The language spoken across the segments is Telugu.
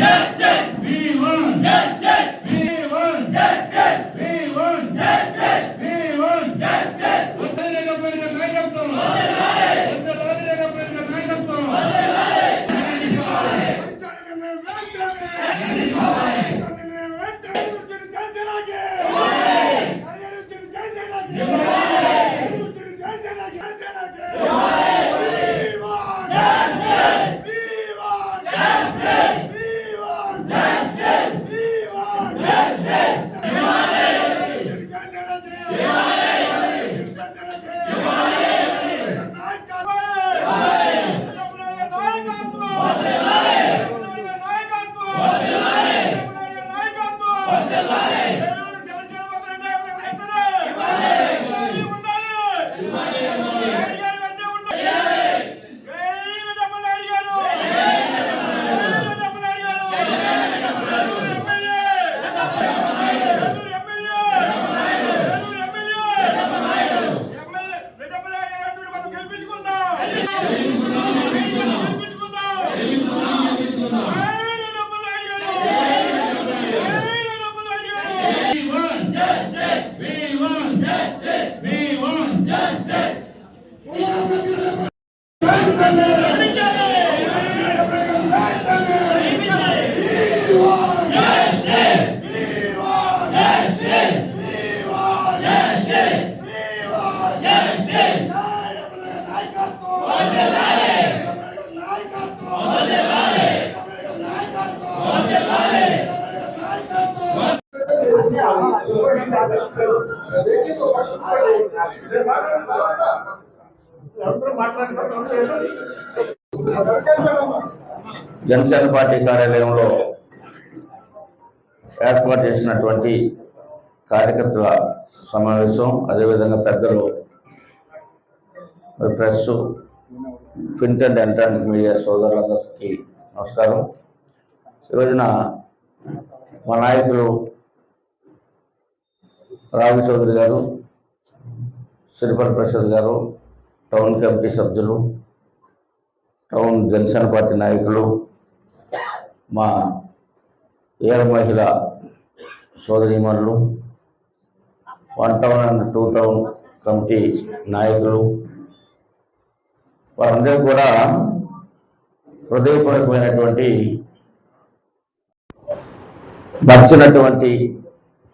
Yes! Yes! Be want Yes! Janasena party కార్యాలయంలో ఏర్పాటు చేసినటువంటి కార్యకర్తల సమావేశం అదేవిధంగా పెద్దలు press print and electronic media సోదరులందరికీ నమస్కారం. ఈరోజున మా నాయకులు రావి చౌదరి గారు సిరిపల్లి ప్రసాద్ గారు టౌన్ కమిటీ సభ్యులు టౌన్ జనసేన పార్టీ నాయకులు మా ఏర మహిళ సోదరీమణులు one town and two town committee నాయకులు వారందరూ కూడా హృదయపూర్వకమైనటువంటి నచ్చినటువంటి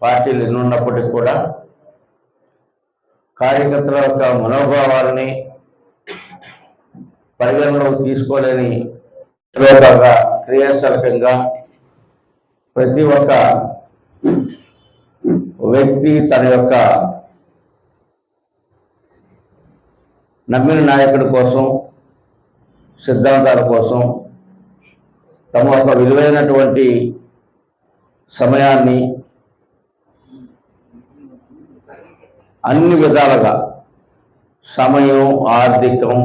పార్టీలు ఎన్నున్నప్పటికీ కూడా కార్యకర్తల యొక్క మనోభావాలని పరిగణలోకి తీసుకోలేని లోకంగా క్రియాశీలకంగా ప్రతి ఒక్క వ్యక్తి తన యొక్క నమ్మిన నాయకుడి కోసం సిద్ధాంతాల కోసం తమ యొక్క విలువైనటువంటి సమయాన్ని అన్ని విధాలుగా సమయం ఆర్థికం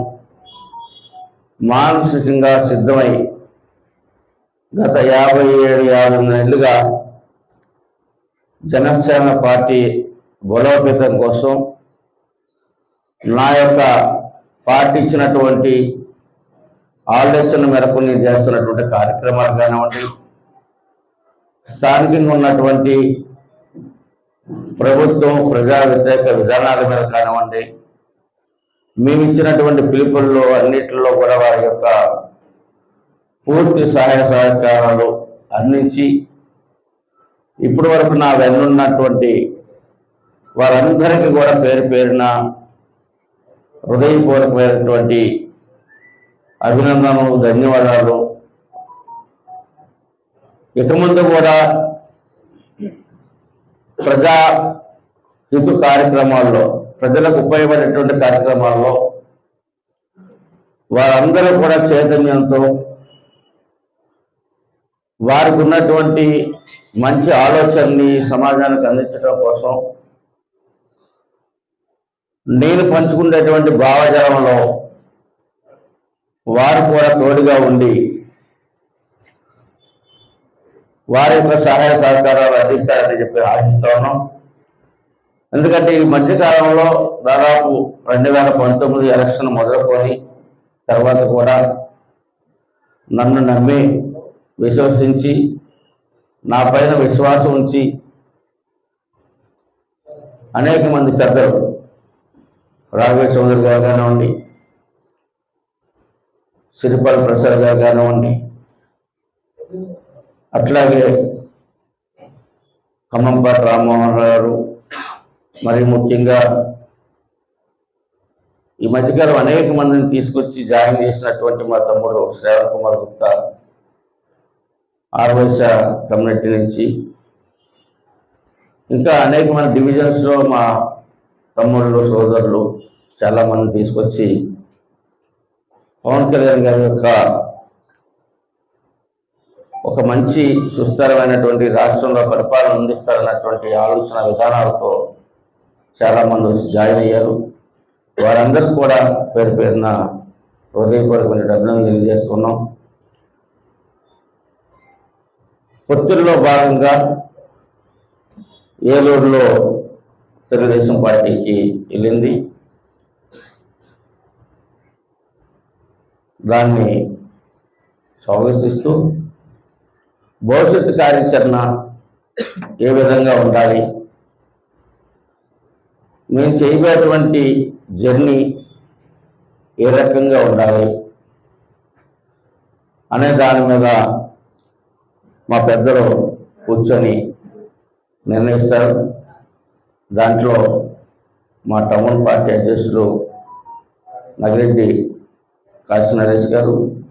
మానసికంగా సిద్ధమై గత యాభై ఏడు యాభై నెలలుగా జనసేన పార్టీ బలోపేతం కోసం నా యొక్క పార్టీ ఇచ్చినటువంటి ఆలోచన మేరకు నేను చేస్తున్నటువంటి కార్యక్రమాలు కానివ్వండి స్థానికంగా ఉన్నటువంటి ప్రభుత్వం ప్రజా వ్యతిరేక విధానాల మీద కానివ్వండి మేము ఇచ్చినటువంటి పిలుపుల్లో అన్నిటిలో కూడా వారి యొక్క పూర్తి సహాయ సహకారాలు అందించి ఇప్పటి వరకు నా వెన్నున్నటువంటి వారందరికీ కూడా పేరు పేరున హృదయపూర్వకమైనటువంటి అభినందనలు ధన్యవాదాలు. ఇక ముందు కూడా ప్రజా హితు కార్యక్రమాల్లో ప్రజలకు ఉపయోగపడేటువంటి కార్యక్రమాల్లో వారందరూ కూడా చైతన్యంతో వారికి ఉన్నటువంటి మంచి ఆలోచనని సమాజానికి అందించడం కోసం నేను పంచుకునేటువంటి భావజాలంలో వారు కూడా తోడుగా ఉండి వారి యొక్క సహాయ సహకారాలు అందిస్తారని చెప్పి ఆశిస్తా ఉన్నాం. ఎందుకంటే ఈ మధ్యకాలంలో దాదాపు రెండు వేల పంతొమ్మిది ఎలక్షన్ మొదలుకొని తర్వాత కూడా నన్ను నమ్మి విశ్వసించి నా పైన విశ్వాసం ఉంచి అనేక మంది పెద్దలు రాఘవేశ్వర చౌదరి గారు కానివ్వండి సిరిపల్లి ప్రసాద్ గారు కానివ్వండి అట్లాగే ఖమ్మంపాటి రామ్మోహన్ గారు మరి ముఖ్యంగా ఈ మధ్యకాలం అనేక మందిని తీసుకొచ్చి జాయిన్ చేసినటువంటి మా తమ్ముడు శ్రావణ్ కుమార్ గుప్తా ఆర్వైస కమ్యూనిటీ నుంచి. ఇంకా అనేక మంది డివిజన్స్లో మా తమ్ముళ్ళు సోదరులు చాలామంది తీసుకొచ్చి పవన్ కళ్యాణ్ గారి యొక్క ఒక మంచి సుస్థిరమైనటువంటి రాష్ట్రంలో పరిపాలన అందిస్తారన్నటువంటి ఆలోచన విధానాలతో చాలామంది వచ్చి జాయిన్ అయ్యారు. వారందరికీ కూడా పేరు పేరున హృదయపూర్వకమైన అభినందనలు తెలియజేస్తున్నాం. పొత్తిడిలో భాగంగా ఏలూరులో తెలుగుదేశం పార్టీకి వెళ్ళింది. దాన్ని స్వాగతిస్తూ భవిష్యత్తు కార్యాచరణ ఏ విధంగా ఉండాలి? మేము చేయబోయేటువంటి జర్నీ ఏ రకంగా ఉండాలి? అనే దాని మీద మా పెద్దలు కూర్చొని నిర్ణయిస్తారు. దాంట్లో మా టౌన్ పార్టీ అధ్యక్షులు నగిరెడ్డి కాశీ నరేష్ గారు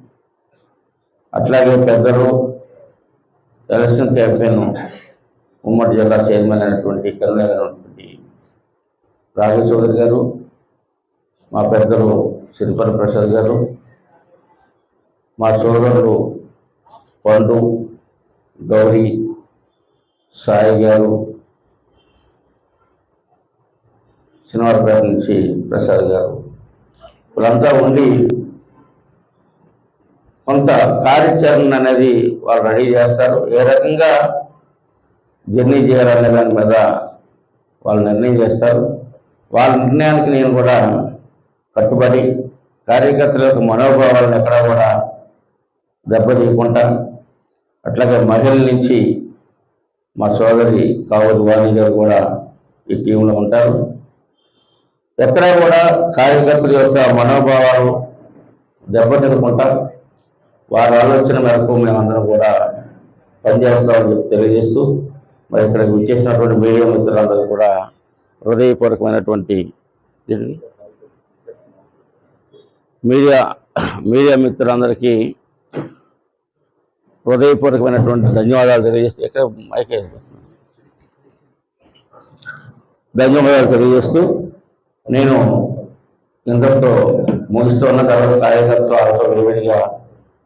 అట్లాగే పెద్దలు ఎలక్షన్ క్యాంపెయిన్ ఉమ్మడి జిల్లా చైర్మన్ అయినటువంటి కన్వీనర్ అయినటువంటి రాఘవ చౌదరి గారు మా పెద్దలు సిరిపల్లి ప్రసాద్ గారు మా సోదరులు పండు గౌరీ సాయి గారు శనివారపేట నుంచి ప్రసాద్ గారు. వీళ్ళంతా ఉండి కొంత కార్యాచరణ అనేది వాళ్ళు రెడీ చేస్తారు. ఏ రకంగా జర్నీ చేయాలనే దాని మీద వాళ్ళు నిర్ణయం చేస్తారు. వాళ్ళ నిర్ణయానికి నేను కూడా కట్టుబడి కార్యకర్తల యొక్క మనోభావాలను ఎక్కడా కూడా దెబ్బతీయకుండా అట్లాగే మహిళల నుంచి మా సోదరి కావూరి వాణి గారు కూడా ఈ టీంలో ఉంటారు. ఎక్కడా కూడా కార్యకర్తల యొక్క మనోభావాలు దెబ్బతినకుండా వారి ఆలోచన మేరకు మేమందరం కూడా పనిచేస్తామని చెప్పి తెలియజేస్తూ మరి ఇక్కడ విచ్చేసినటువంటి మీడియా మిత్రులందరూ కూడా హృదయపూర్వకమైనటువంటి మీడియా మీడియా మిత్రులందరికీ హృదయపూర్వకమైనటువంటి ధన్యవాదాలు తెలియజేస్తూ ఇక్కడ మైకే ధన్యవాదాలు తెలియజేస్తూ నేను ఇంతటితో ముగిస్తున్న తర్వాత కార్యకర్తలు వాళ్ళతో విడివిడిగా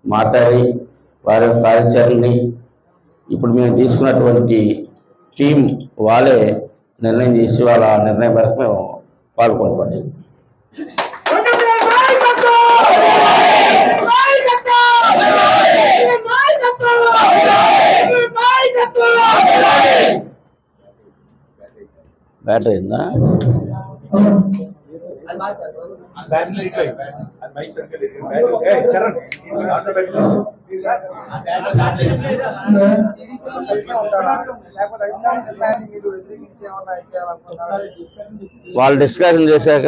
మాట్లాడి వారి కార్యాచరణని ఇప్పుడు మేము తీసుకున్నటువంటి టీం వాళ్ళే నిర్ణయం చేసి వాళ్ళ నిర్ణయం వరకు మేము పాల్గొనబడి బ్యాటరీ ఉందా వాళ్ళు డిస్కషన్ చేశాక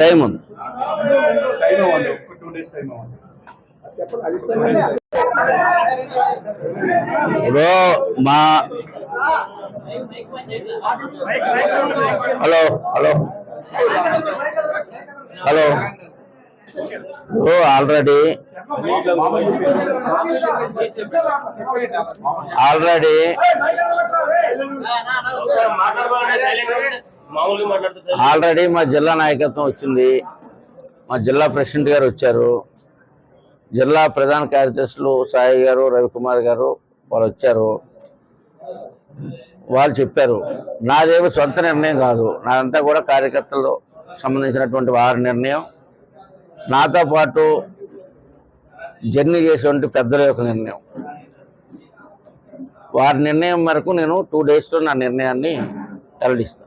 టైం ఉంది. హలో ఇప్పుడు మా హలో హలో. హలో. ఓ ఆల్రెడీ ఆల్రెడీ ఆల్రెడీ మా జిల్లా నాయకత్వం వచ్చింది. మా జిల్లా ప్రెసిడెంట్ గారు వచ్చారు. జిల్లా ప్రధాన కార్యదర్శులు సాయి గారు రవికుమార్ గారు వాళ్ళు వచ్చారు. వాళ్ళు చెప్పారు నాదేమో సొంత నిర్ణయం కాదు. నాదంతా కూడా కార్యకర్తలు సంబంధించినటువంటి వారి నిర్ణయం. నాతో పాటు జర్నీ చేసేటువంటి పెద్దల యొక్క నిర్ణయం. వారి నిర్ణయం వరకు నేను టూ డేస్లో నా నిర్ణయాన్ని వెల్లడిస్తాను